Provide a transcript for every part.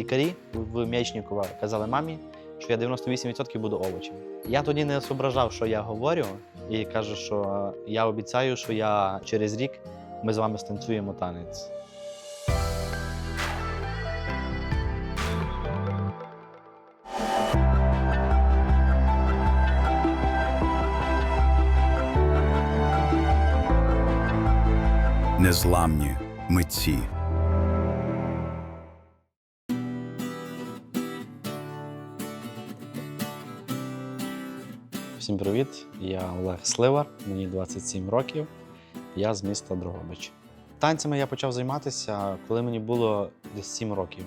лікарі в М'ячнікова казали мамі, що я 98% буду овочем. Я тоді не зображав, що я говорю, і кажу, що я обіцяю, що я через рік ми з вами станцюємо танець. Незламні митці. Всім привіт! Я Олег Сливар, мені 27 років. Я з міста Дрогобич. Танцями я почав займатися, коли мені було десь 7 років.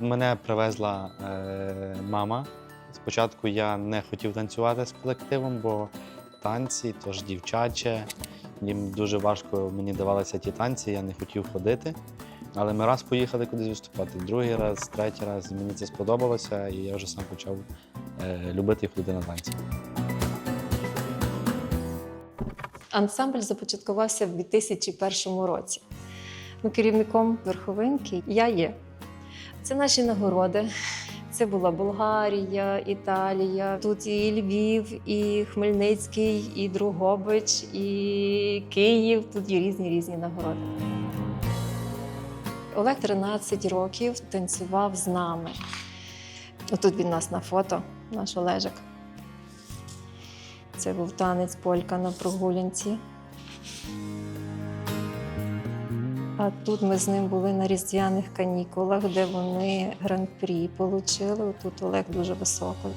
Мене привезла е, мама. Спочатку я не хотів танцювати з колективом, бо танці то ж дівчаче. Їм дуже важко мені давалися ті танці, я не хотів ходити. Але ми раз поїхали кудись виступати, другий раз, третій раз. Мені це сподобалося, і я вже сам почав е, любити ходити на танці. Ансамбль започаткувався в 2001 році. Ну, керівником верховинки я є. Це наші нагороди. Це була Болгарія, Італія, тут і Львів, і Хмельницький, і Другобич, і Київ. Тут є різні різні нагороди. Олег 13 років танцював з нами. Отут він нас на фото, наш Олежик. Це був танець полька на прогулянці. А тут ми з ним були на різдвяних канікулах, де вони гран-прі отримали. Тут Олег дуже високо.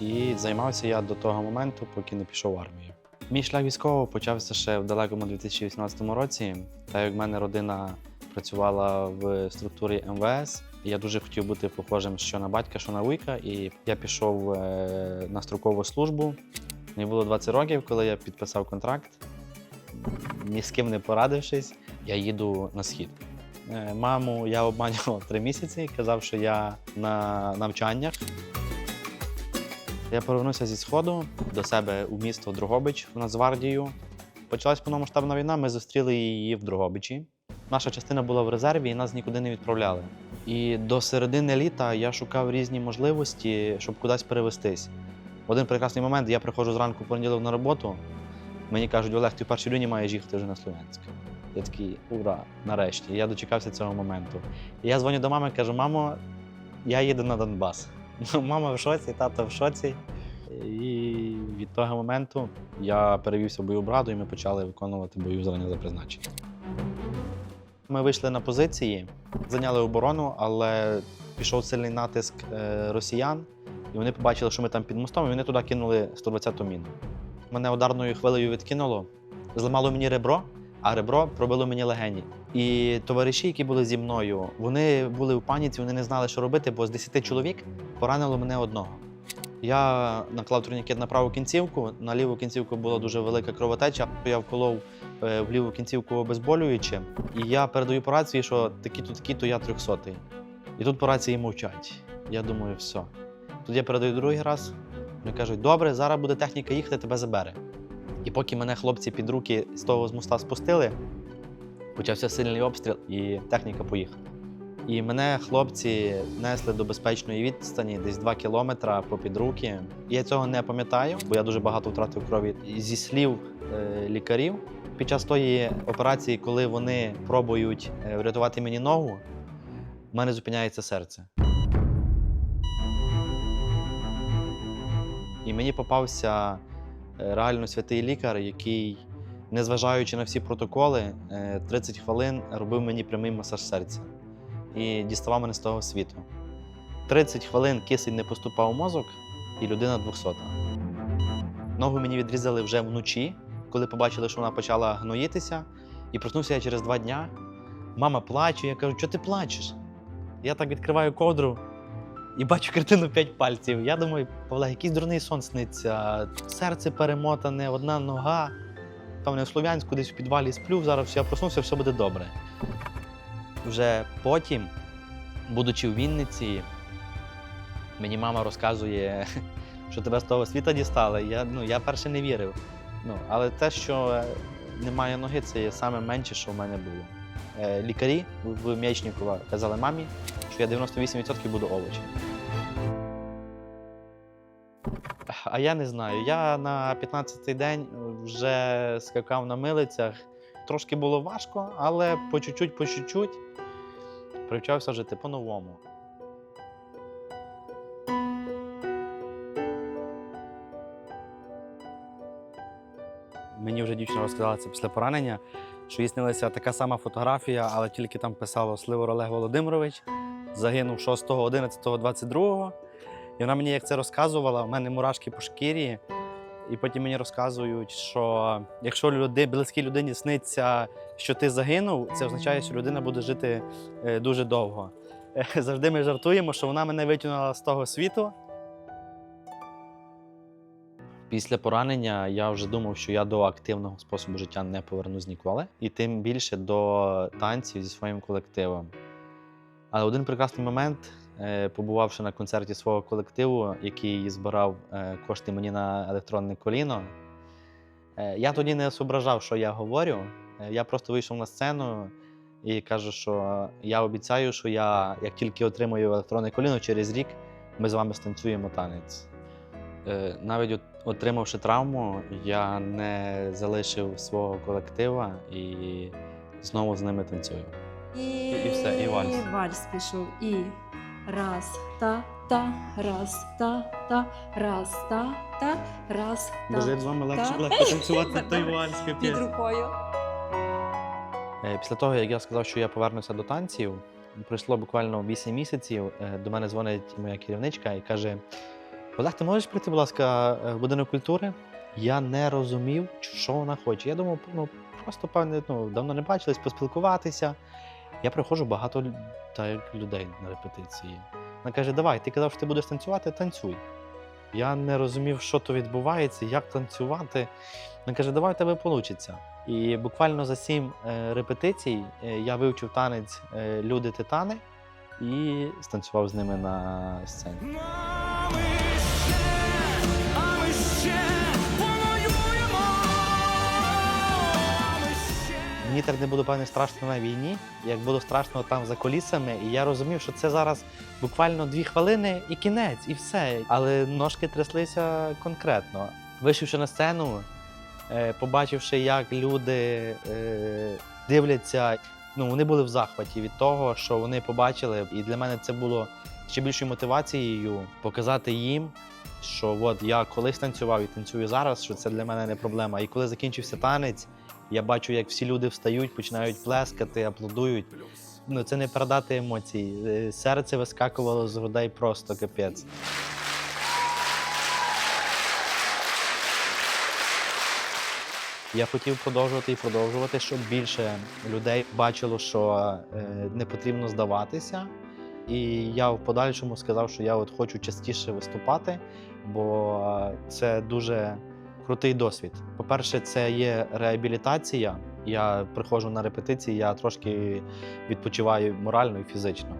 І займався я до того моменту, поки не пішов в армію. Мій шлях військового почався ще в далекому 2018 році. Та як в мене родина працювала в структурі МВС, я дуже хотів бути похожим що на батька, що на вуйка. І я пішов е, на строкову службу. Мені було 20 років, коли я підписав контракт. Ні з ким не порадившись, я їду на схід. Е, Маму я обманював три місяці, казав, що я на навчаннях. Я повернувся зі сходу до себе у місто Дрогобич в Нацгвардію. Почалась повномасштабна війна, ми зустріли її в Дрогобичі. Наша частина була в резерві і нас нікуди не відправляли. І до середини літа я шукав різні можливості, щоб кудись перевестись. В один прекрасний момент я приходжу зранку понеділок на роботу. Мені кажуть, Олег, ти в першій лінії маєш їхати вже на Слов'янськ. Я такий, ура, нарешті. Я дочекався цього моменту. І я дзвоню до мами кажу: мамо, я їду на Донбас. Мама в шоці, тато в шоці. І від того моменту я перевівся в бойову браду і ми почали виконувати бойові завдання за призначенням. Ми вийшли на позиції, зайняли оборону, але пішов сильний натиск е, росіян, і вони побачили, що ми там під мостом, і вони туди кинули 120-ту міну. Мене ударною хвилею відкинуло, зламало мені ребро, а ребро пробило мені легені. І товариші, які були зі мною, вони були в паніці, вони не знали, що робити, бо з 10 чоловік поранило мене одного. Я наклав турнікет на праву кінцівку, на ліву кінцівку була дуже велика кровотеча. Я вколов е, в ліву кінцівку обезболююче, і я передаю по рації, що такі-то, такі-то я трьохсотий. І тут по рації мовчать. Я думаю, все. Тут я передаю другий раз. Вони кажуть, добре, зараз буде техніка їхати, тебе забере. І поки мене хлопці під руки з того з моста спустили, почався сильний обстріл, і техніка поїхала. І мене хлопці несли до безпечної відстані, десь 2 кілометри попід руки. Я цього не пам'ятаю, бо я дуже багато втратив крові. Зі слів е, лікарів, під час тої операції, коли вони пробують е, врятувати мені ногу, в мене зупиняється серце. І мені попався е, реально святий лікар, який, незважаючи на всі протоколи, е, 30 хвилин робив мені прямий масаж серця і діставав мене з того світу. 30 хвилин кисень не поступав у мозок, і людина 200. Ногу мені відрізали вже вночі, коли побачили, що вона почала гноїтися. І проснувся я через два дня. Мама плаче, я кажу, що ти плачеш? Я так відкриваю ковдру і бачу картину 5 пальців. Я думаю, Павле, якийсь дурний сон сниться, серце перемотане, одна нога. Певне, в Слов'янську десь в підвалі сплю, зараз я проснувся, все буде добре. Вже потім, будучи в Вінниці, мені мама розказує, що тебе з того світа дістали. Я, ну, я перше не вірив. Ну, але те, що е, немає ноги, це є саме менше, що в мене було. Е, Лікарі в М'ячнікова казали мамі, що я 98% буду овочем. А я не знаю. Я на 15-й день вже скакав на милицях. Трошки було важко, але по чуть-чуть, по чуть-чуть привчався жити по-новому. Мені вже дівчина розказала це після поранення, що їй така сама фотографія, але тільки там писало Сливор Олег Володимирович, загинув 6, 11, 22. І вона мені як це розказувала, в мене мурашки по шкірі. І потім мені розказують, що якщо люди, близькій людині сниться, що ти загинув, це означає, що людина буде жити е, дуже довго. Завжди ми жартуємо, що вона мене витягнула з того світу. Після поранення я вже думав, що я до активного способу життя не повернусь ніколи, і тим більше до танців зі своїм колективом. Але один прекрасний момент, побувавши на концерті свого колективу, який збирав е, кошти мені на електронне коліно, е, я тоді не зображав, що я говорю. Е, Я просто вийшов на сцену і кажу, що я обіцяю, що я, як тільки отримую електронне коліно, через рік ми з вами станцюємо танець. Е, Навіть отримавши травму, я не залишив свого колектива і знову з ними танцюю. І, І все, і вальс. вальс пішов. І раз, та, та, раз, та, та, раз, та, та, раз, та. з вами легше- легко танцювати той вальс, Під рукою. Е, Після того, як я сказав, що я повернуся до танців, пройшло буквально 8 місяців. е, До мене дзвонить моя керівничка і каже: Олег, ти можеш прийти, будь ласка, е, в будинок культури? Я не розумів, що вона хоче. Я думав, ну просто певне, ну давно не бачились, поспілкуватися. Я приходжу багато лю- та як людей на репетиції. Вона каже: Давай, ти казав, що ти будеш танцювати, танцюй. Я не розумів, що то відбувається, як танцювати. Вона каже, давай у тебе вийде. І буквально за сім е, репетицій е, я вивчив танець е, Люди Титани і станцював з ними на сцені. Мені так не було певне страшно на війні, як було страшно там за колісами. І я розумів, що це зараз буквально дві хвилини і кінець, і все. Але ножки тряслися конкретно. Вийшовши на сцену, е, побачивши, як люди е, дивляться, ну вони були в захваті від того, що вони побачили. І для мене це було ще більшою мотивацією показати їм, що от я колись танцював і танцюю зараз, що це для мене не проблема. І коли закінчився танець, я бачу, як всі люди встають, починають плескати, аплодують. Ну це не передати емоцій. Е, Серце вискакувало з грудей просто капець. Я хотів продовжувати і продовжувати, щоб більше людей бачило, що е, не потрібно здаватися. І я в подальшому сказав, що я от хочу частіше виступати, бо е, це дуже крутий досвід. По-перше, це є реабілітація. Я приходжу на репетиції, я трошки відпочиваю морально і фізично.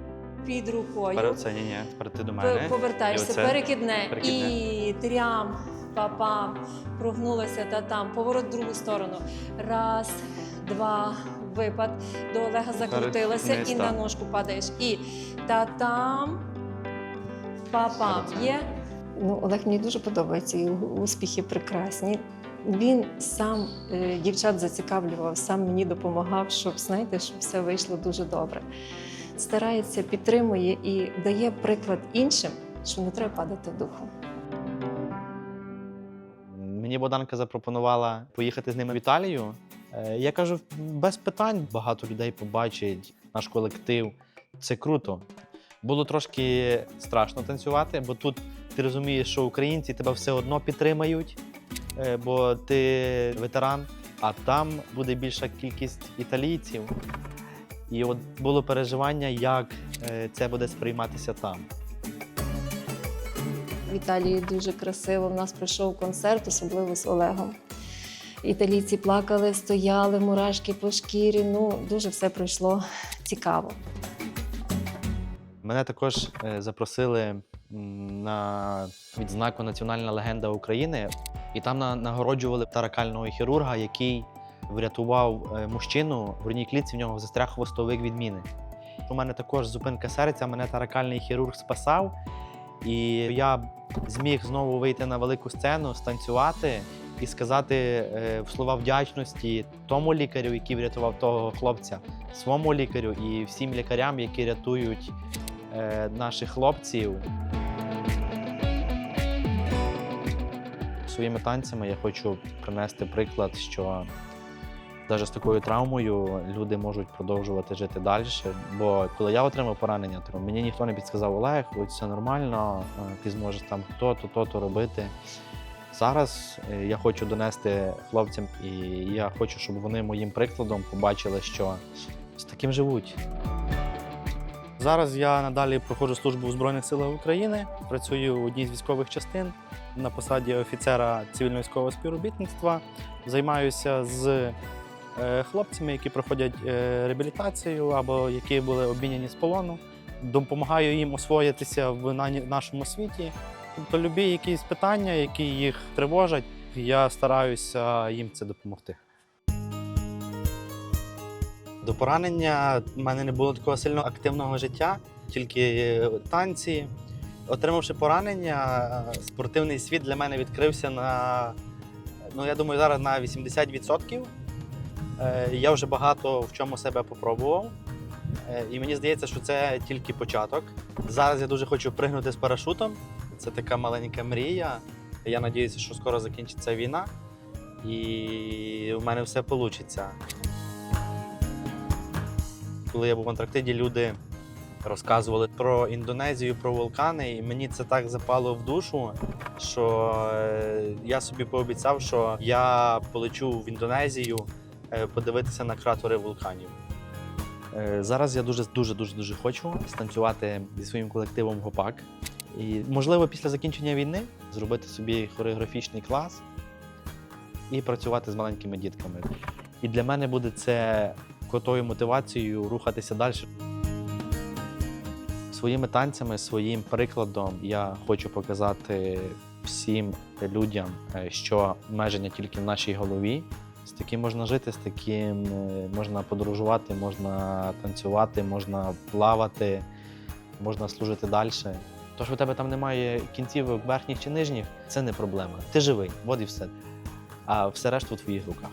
Під рукою. Тепер це ні, ні, тепер ти до мене. Повертаєшся, І оце перекидне. перекидне. І трям, папам, прогнулася та там, поворот в другу сторону. Раз, два, випад. До Олега закрутилася вниз, і так. на ножку падаєш. І та-там, папам. Перед Є? Ну, Олег мені дуже подобається, і успіхи прекрасні. Він сам е, дівчат зацікавлював, сам мені допомагав, щоб знаєте, щоб все вийшло дуже добре. Старається, підтримує і дає приклад іншим, що не треба падати духом. Мені Богданка запропонувала поїхати з ними в Італію. Е, Я кажу, без питань багато людей побачить наш колектив. Це круто. Було трошки страшно танцювати, бо тут ти розумієш, що українці тебе все одно підтримають, е, бо ти ветеран, а там буде більша кількість італійців. І от було переживання, як е, це буде сприйматися там. В Італії дуже красиво. У нас пройшов концерт, особливо з Олегом. Італійці плакали, стояли, мурашки по шкірі. Ну, дуже все пройшло цікаво. Мене також е, запросили на відзнаку Національна легенда України, і там на- нагороджували таракального хірурга, який врятував е, мужчину в грудній клітці, в нього застряг хвостовик відміни. У мене також зупинка серця, мене таракальний хірург спасав. І я зміг знову вийти на велику сцену, станцювати і сказати е, слова вдячності тому лікарю, який врятував того хлопця, своєму лікарю і всім лікарям, які рятують е, наших хлопців. Своїми танцями я хочу принести приклад, що навіть з такою травмою люди можуть продовжувати жити далі. Бо коли я отримав поранення, то мені ніхто не підсказав Олег, ось все нормально, е, ти зможеш там то-то, то-то робити. Зараз е, я хочу донести хлопцям, і я хочу, щоб вони моїм прикладом побачили, що з таким живуть. Зараз я надалі проходжу службу в Збройних силах України, працюю в одній з військових частин на посаді офіцера цивільно-військового співробітництва. Займаюся з е, хлопцями, які проходять е, реабілітацію або які були обміняні з полону. Допомагаю їм освоїтися в нашому світі. Тобто, любі якісь питання, які їх тривожать, я стараюся їм це допомогти. До поранення в мене не було такого сильно активного життя, тільки танці. Отримавши поранення, спортивний світ для мене відкрився на, ну я думаю, зараз на 80%. Е, Я вже багато в чому себе попробував. Е, І мені здається, що це тільки початок. Зараз я дуже хочу пригнути з парашутом. Це така маленька мрія. Я сподіваюся, що скоро закінчиться війна, і в мене все вийде. Коли я був в Антарктиді, люди розказували про Індонезію, про вулкани, і мені це так запало в душу, що е, я собі пообіцяв, що я полечу в Індонезію е, подивитися на кратери вулканів. Е, Зараз я дуже дуже дуже дуже хочу станцювати зі своїм колективом Гопак. І, можливо, після закінчення війни зробити собі хореографічний клас і працювати з маленькими дітками. І для мене буде це крутою мотивацією рухатися далі. Своїми танцями, своїм прикладом я хочу показати всім людям, е, що меження тільки в нашій голові. З таким можна жити, з таким е, можна подорожувати, можна танцювати, можна плавати, можна служити далі. То, що в тебе там немає кінцівок верхніх чи нижніх, це не проблема. Ти живий, от і все. А все решту в твоїх руках.